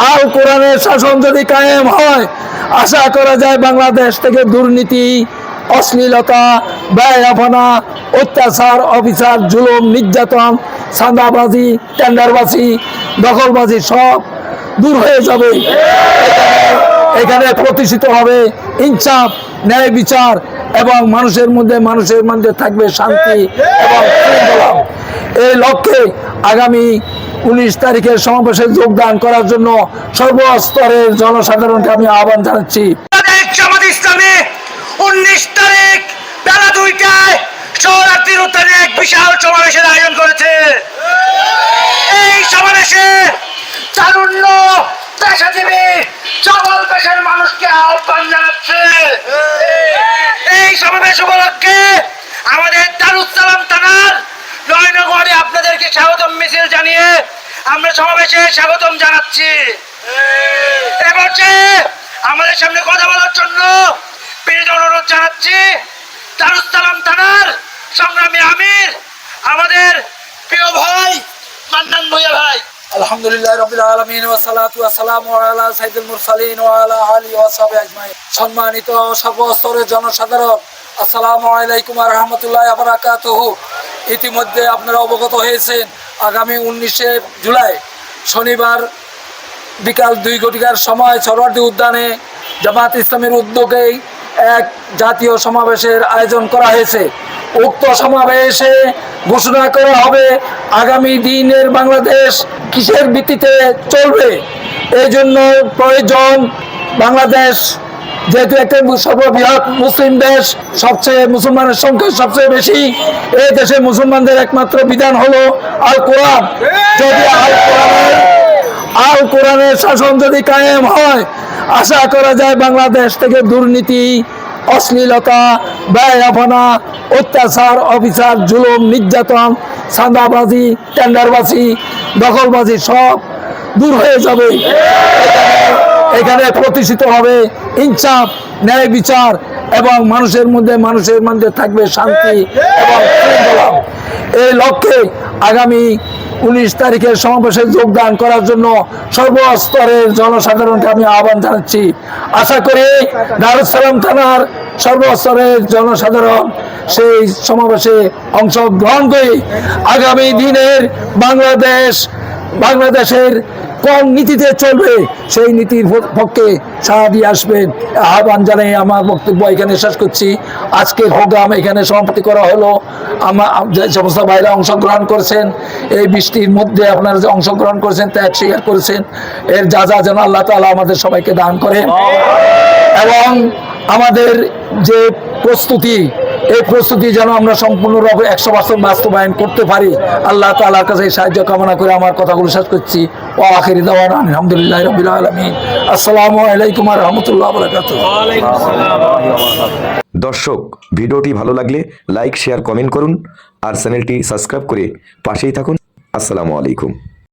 আল কোরআনের শাসন যদি কায়েম হয়, আশা করা যায় বাংলাদেশ থেকে দুর্নীতি, অশ্লীলতা ব্যয়াপনা অত্যাচার অফিসার জুলুম, নির্যাতন সান্দাবাজি টেন্ডারবাজি, দখলবাজি সব দূর হয়ে যাবে। এখানে- প্রতিষ্ঠিত হবে ইনসাফ, ন্যায় বিচার এবং মানুষের মধ্যে মানুষের মধ্যে থাকবে শান্তি এবং এই লক্ষ্যে আগামী উনিশ তারিখের সমাবেশে যোগদান করার জন্য সর্বস্তরের জনসাধারণকে আমি আহ্বান জানাচ্ছি। জামাত উনিশ তারিখ বেলা দুইটায় শহরাত্রির উদ্যানে এক বিশাল সমাবেশের আয়োজন করেছে। এই সমাবেশে তারুণ্য পেশাজীবী সকল পেশার মানুষকে আহ্বান জানাচ্ছে এই সমাবেশ উপলক্ষে আমাদের দারুসালাম থানার নয়নগরে আপনাদেরকে স্বাগতম মিছিল জানিয়ে আমরা সমাবেশে স্বাগতম জানাচ্ছি। এ পর্যায়ে আমাদের সামনে কথা বলার জন্য অনুরোধ জানাচ্ছি দারুসালাম থানার সংগ্রামী আমির, আমাদের প্রিয় ভাই, মান্নান ভুইয়া ভাই। আলহামদুলিল্লাহ আলা সম্মানিত জনসাধারণ ইতিমধ্যে আপনারা অবগত হয়েছেন আগামী উনিশে জুলাই শনিবার বিকাল দুই ঘটিকার সময় সরওয়ার্দী উদ্যানে জামাত ইসলামের উদ্যোগেই এক জাতীয় সমাবেশের আয়োজন করা হয়েছে। উক্ত সমাবেশে ঘোষণা করা হবে, আগামী দিনের বাংলাদেশ কিসের ভিত্তিতে চলবে? এই জন্য প্রয়োজন বাংলাদেশ যেহেতু একটা সর্ববৃহৎ মুসলিম দেশ, সবচেয়ে মুসলমানের সংখ্যা সবচেয়ে বেশি, এই দেশে মুসলমানদের একমাত্র বিধান হলো আল কোরআন যদি আল কোরআনের আল কোরআনের শাসন যদি কায়েম হয়, আশা করা যায় বাংলাদেশ থেকে দুর্নীতি, অশ্লীলতা ব্যয়াপনা অত্যাচার অফিসার জুলুম, নির্যাতন সান্দাবাজি টেন্ডারবাজি, দখলবাজি সব দূর হয়ে যাবে। এখানে- প্রতিষ্ঠিত হবে ইনসাফ, ন্যায় বিচার এবং মানুষের মধ্যে মানুষের মধ্যে থাকবে শান্তি এবং এই লক্ষ্যে আগামী উনিশ তারিখের সমাবেশে যোগদান করার জন্য সর্বস্তরের জনসাধারণকে আমি আহ্বান জানাচ্ছি। আশা করি দারুসালাম থানার সর্বস্তরের জনসাধারণ সেই সমাবেশে অংশগ্রহণ করে আগামী দিনের বাংলাদেশ, বাংলাদেশের কোন নীতিতে চলবে সেই নীতির পক্ষে সাড়া দিয়ে আসবেন। আহ্বান জানাই আমার বক্তব্য এখানে শেষ করছি। আজকের প্রোগ্রাম এখানে সমাপ্তি করা হলো। আমার যে সমস্ত ভাইরা অংশগ্রহণ করেছেন এই বৃষ্টির মধ্যে আপনারা যে অংশগ্রহণ করেছেন ত্যাগ স্বীকার করেছেন এর যা যা যেন আল্লাহ তালা আমাদের সবাইকে দান করেন। এবং আমাদের যে প্রস্তুতি এই প্রস্তুতি যেন আমরা সম্পূর্ণভাবে একশো পার্সেন্ট বাস্তবায়ন করতে পারি। আল্লাহ তালার কাছে এই সাহায্য কামনা করে আমার কথাগুলো শেষ করছি। ও আখিরি দেওয়ান আলহামদুলিল্লাহ রবিল আলমী আসসালামু আলাইকুম রহমতুল্লাহ বরকাত দর্শক, ভিডিওটি ভালো লাগলে লাইক, শেয়ার, কমেন্ট করুন আর চ্যানেলটি সাবস্ক্রাইব করে পাশেই থাকুন। আসসালামু আলাইকুম।